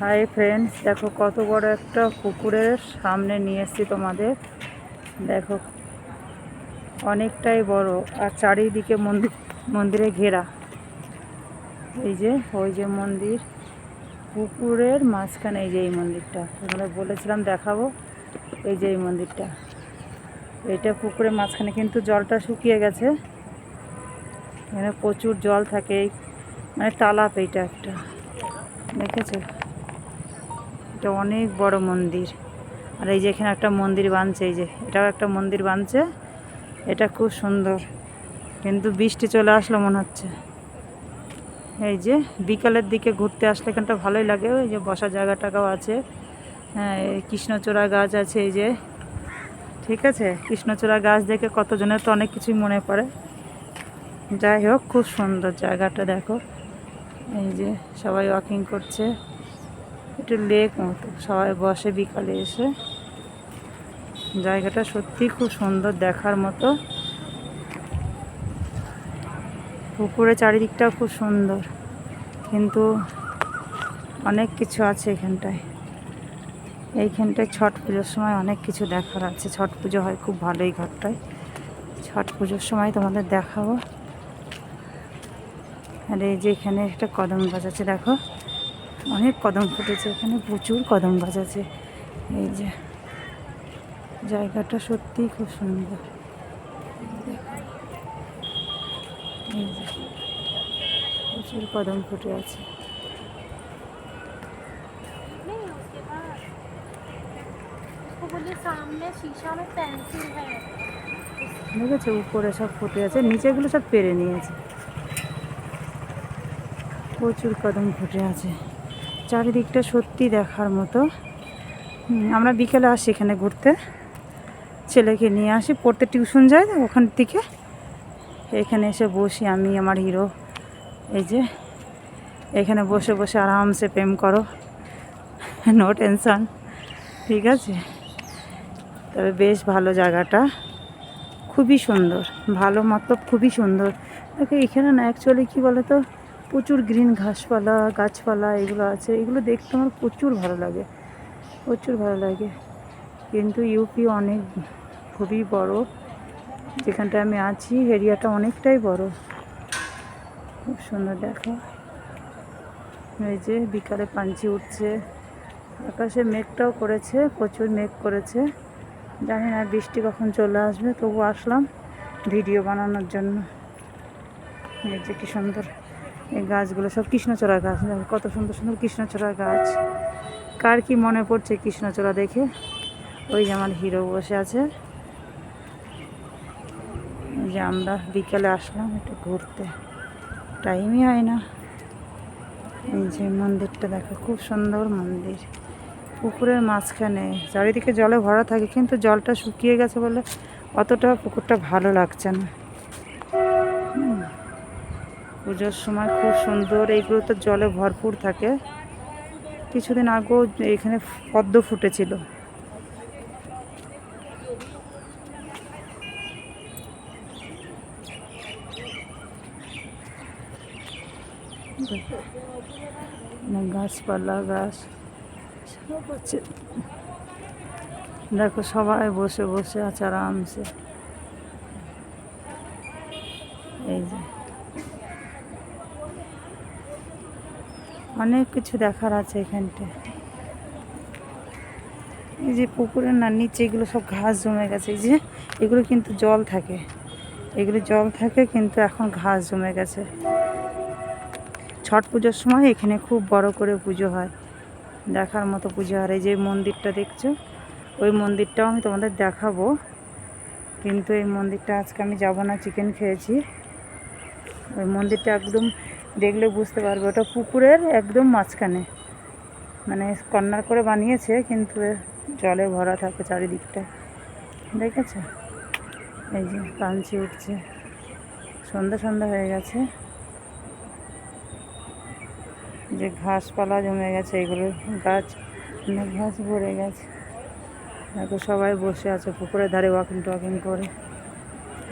Hi friends, দেখো কত বড় একটা পুকুরের সামনে নিয়ে এসেছি তোমাদের। দেখো, অনেকটাই বড় আর চারিদিকে মন্দির মন্দিরে ঘেরা। এই যে, ওই যে মন্দির, পুকুরের মাঝখানে এই যে এই মন্দিরটা। তোমাদের বলেছিলাম দেখাবো, এই যে এই মন্দিরটা। এইটা পুকুরের মাঝখানে কিন্তু জলটা শুকিয়ে গেছে। এখানে প্রচুর জল থাকে। মানে তালাপ এইটা একটা। দেখেছ? এটা অনেক বড় মন্দির। আর এই যে এখানে একটা মন্দির বানছে, এই যে এটাও একটা মন্দির বানছে। এটা খুব সুন্দর। কিন্তু বৃষ্টি চলে আসলো মনে হচ্ছে। এই যে বিকালের দিকে ঘুরতে আসলে এখানটা ভালোই লাগে। ওই যে বসার জায়গা টাকাও আছে। হ্যাঁ কৃষ্ণচূড়া গাছ আছে, এই যে। ঠিক আছে? কৃষ্ণচূড়া গাছ দেখে কতজনের তো অনেক কিছুই মনে পড়ে। যাই হোক, খুব সুন্দর জায়গাটা, দেখো। এই যে সবাই ওয়াকিং করছে। একটু লেক মতো। সবাই বসে বিকালে এসে। জায়গাটা সত্যি খুব সুন্দর দেখার মতো। পুকুরের চারিদিকটাও খুব সুন্দর। কিন্তু অনেক কিছু আছে এখানটায়। এইখানটায় ছট পুজোর সময় অনেক কিছু দেখার আছে। ছট পুজো হয় খুব ভালোই ঘরটায়। ছট পুজোর সময় তোমাদের দেখাবো। আর এই যে এখানে একটা কদম গাছ আছে, দেখো। অনেক কদম ফুটেছে, এখানে প্রচুর কদম গাছ আছে এই যে, জায়গাটা সত্যিই খুব সুন্দর। এই যে, প্রচুর কদম ফুটে আছে। ঠিক আছে উপরে সব ফুটে আছে, নিচেগুলো সব পেরে নিয়েছে। প্রচুর কদম ফুটে আছে। চারিদিকটা সত্যি দেখার মতো। আমরা বিকেলে আসি এখানে ঘুরতে। ছেলেকে নিয়ে আসি, পড়তে টিউশন তো ওখান থেকে। এখানে এসে বসি আমি, আমার হিরো। এই যে, এখানে বসে বসে আরামসে প্রেম করো। নো টেনশন ঠিক আছে? তবে বেশ ভালো জায়গাটা। খুবই সুন্দর, ভালো মতলব খুবই সুন্দর। এখানে না অ্যাকচুয়ালি কী বলো তো প্রচুর গ্রিন ঘাসপালা, গাছপালা এগুলো আছে। এগুলো দেখতে আমার প্রচুর ভালো লাগে। প্রচুর ভালো লাগে। কিন্তু ইউপি অনেক খুবই বড়। যেখানটা আমি আছি এরিয়াটা অনেকটাই বড়। খুব সুন্দর দেখো। এই যে বিকালে পাঞ্চি উঠছে। আকাশে মেঘটাও করেছে, প্রচুর মেঘ করেছে। জানি না বৃষ্টি কখন চলে আসবে, তবু আসলাম ভিডিও বানানোর জন্য। এই যে কি সুন্দর। এই গাছগুলো সব কৃষ্ণচূড়া গাছ। কত সুন্দর সুন্দর কৃষ্ণচূড়া গাছ। কার কি মনে পড়ছে কৃষ্ণচূড়া দেখে? ওই যে আমার হিরো বসে আছে। যে আমরা বিকেলে আসলাম একটু ঘুরতে। টাইমই হয় না। এই যে মন্দিরটা দেখো, খুব সুন্দর মন্দির। পুকুরের মাঝখানে। চারিদিকে জলে ভরা থাকে, কিন্তু জলটা শুকিয়ে গেছে বলে অতটা পুকুরটা ভালো লাগছে না। পুজোর সময় খুব সুন্দর, এইগুলো তো জলে ভরপুর থাকে। কিছুদিন আগেও এখানে পদ্ম ফুটেছিল। গাছপালা, গাছ, সব আছে। দেখো সবাই বসে বসে আছে আরামসে এই যে অনেক কিছু দেখার আছে এখানটায়। এই যে পুকুরের না নিচে এগুলো সব ঘাস জমে গেছে, এই যে এগুলো কিন্তু জল থাকে। এগুলো জল থাকে কিন্তু এখন ঘাস জমে গেছে। ছট পুজোর সময় এখানে খুব বড় করে পুজো হয়, দেখার মতো পুজো হয়। এই যে মন্দিরটা দেখছ, ওই মন্দিরটাও আমি তোমাদের দেখাবো। কিন্তু এই মন্দিরটা আজকে আমি যাব না চিকেন খেয়েছি। ওই মন্দিরটা একদম দেখলে বুঝতে পারবে। ওটা পুকুরের একদম মাঝখানে। মানে কর্নার করে বানিয়েছে, কিন্তু জলে ভরা থাকে চারিদিকটা। দেখেছ? এই যে পাঞ্চি উঠছে। সন্ধ্যা সন্ধ্যা হয়ে গেছে। যে ঘাসপালা জমে গেছে, এগুলো গাছ, অনেক ঘাস ভরে গেছে। দেখো সবাই বসে আছে পুকুরের ধারে ওয়াকিং টোয়াকিং করে।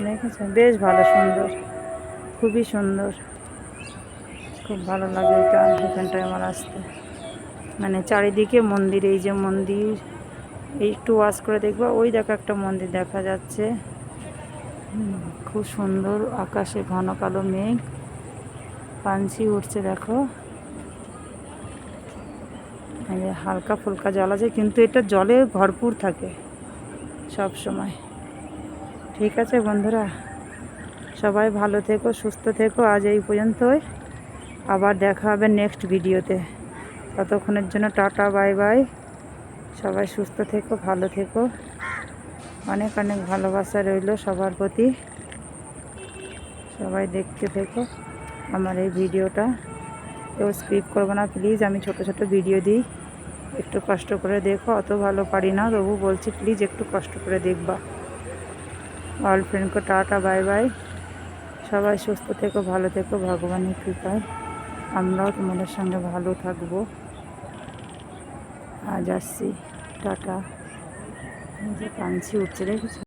দেখেছ? বেশ ভালো, সুন্দর। খুবই সুন্দর। খুব ভালো লাগে এটা এখানটায় আমার আসতে। মানে চারিদিকে মন্দির, এই যে মন্দির এই একটু ওয়াশ করে দেখবা, ওই দেখো একটা মন্দির দেখা যাচ্ছে। খুব সুন্দর, আকাশে ঘন কালো মেঘ। পাঞ্ছি উঠছে দেখো। হালকা ফুলকা জল আছে, কিন্তু এটা জলে ভরপুর থাকে সব সময়। ঠিক আছে বন্ধুরা, সবাই ভালো থেকো, সুস্থ থেকো, আজ এই পর্যন্তই। আবার দেখা হবে নেক্সট ভিডিওতে। ততক্ষণের জন্য টাটা, বাই বাই। সবাই সুস্থ থেকো, ভালো থেকো। অনেক অনেক ভালোবাসা রইল সবার প্রতি। সবাই দেখতে থেকো আমার এই ভিডিওটা। কেউ স্কিপ করব না প্লিজ আমি ছোট ছোট ভিডিও দিই। একটু কষ্ট করে দেখো, অত ভালো পারি না, তবু বলছি প্লিজ একটু কষ্ট করে দেখবা। অল ফ্রেন্ডকে টাটা, বাই বাই। সবাই সুস্থ থেকো, ভালো থেকো, ভগবানের কৃপায়। আমরাও তোমাদের সঙ্গে ভালো থাকব। আজ আসছি টাটা। যে কাঞ্চি উঠছে দেখেছ?